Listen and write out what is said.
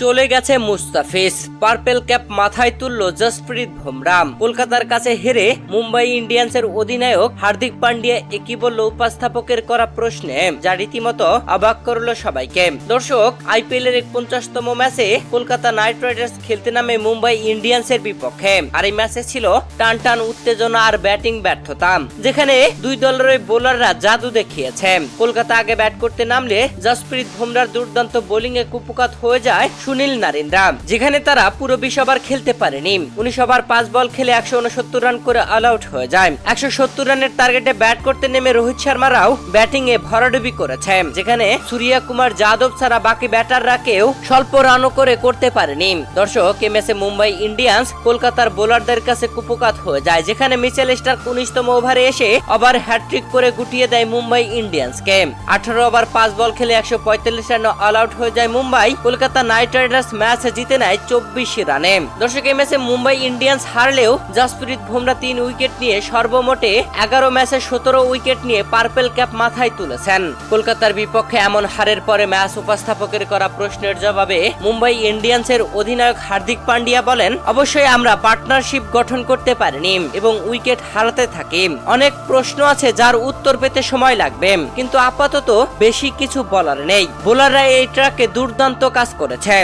চলে গেছে Mustafiz. Purple cap মাথায় তুলল জসপ্রীত বুমরাহ। কলকাতার কাছে হেরে মুম্বাই ইন্ডিয়ান্সের অধিনায়ক হার্দিক পান্ডিয়া একই বলল উপস্থাপকের করা প্রশ্নে, যা রীতিমতো অবাক করল সবাইকে। দর্শক আইপিএল এর পঞ্চাশতম ম্যাচে কলকাতা নাইট রাইডার্স খেলতে নামে মুম্বাই ইন্ডিয়ান্সের বিপক্ষে। আর এই ম্যাচে ছিল টান টান উত্তেজনা আর ব্যাটিং ব্যর্থতা, যেখানে দুই দলের বোলাররা জাদু দেখিয়েছে। কলকাতা আগে ব্যাট করতে নামলে জসপ্রীত বুমরার দুর্দান্ত বোলিং এ কুপকাত হয়ে যায় সুনীল নারিন্দা যেখানে তারা পুরো বিশ ওভার খেলতে পারেনি। উনিশ ওভার পাঁচ বল খেলে একশো উনসত্তর রান করে অল আউট হয়ে যায়। একশো সত্তর রানের টার্গেটে ব্যাট করতে নেমে রোহিত শর্মারাও ব্যাটিং এ ভরাডুবি করেছে, যেখানে সূর্যা কুমার যাদব ছাড়া বাকি ব্যাটাররা কেউ স্বল্প রানও করে করতে পারেনি। দর্শক এ ম্যাচে মুম্বাই ইন্ডিয়ান্স কলকাতার বোলারদের কাছে কুপকাত হয়ে যায়, যেখানে মিচেল স্টার উনিশতম ওভারে এসে আবার হ্যাট্রিক করে গুটিয়ে দেয় মুম্বাই ইন্ডিয়ান্সকে। আঠারো ওভার পাঁচ বল খেলে একশো পঁয়তাল্লিশ রানে অল আউট হয়ে যায় Mumbai. Kolkata knight riders match জিতে নেয় চব্বিশ রানে। দর্শক, এই ম্যাচে মুম্বাই ইন্ডিয়ান্স হারলেও জাসপ্রীত বুমরা তিন উইকেট নিয়ে সর্বমোটে এগারো ম্যাচে সতেরো উইকেট নিয়ে পার্পেল ক্যাপ মাথায় তুলেছেন। কলকাতার বিপক্ষে এমন হারের পরে ম্যাচ উপস্থাপকের করা প্রশ্নের জবাবে মুম্বাই ইন্ডিয়ান্সের অধিনায়ক হার্দিক পান্ডিয়া বলেন, অবশ্যই আমরা পার্টনারশিপ গঠন করতে পারিনি এবং উইকেট হারাতে থাকি। অনেক প্রশ্ন আছে যার উত্তর পেতে সময় লাগবে, কিন্তু আপাতত বেশি কিছু বলার নেই। বোলাররা এই ট্রাকে দুর্দান্ত কাজ করেছে।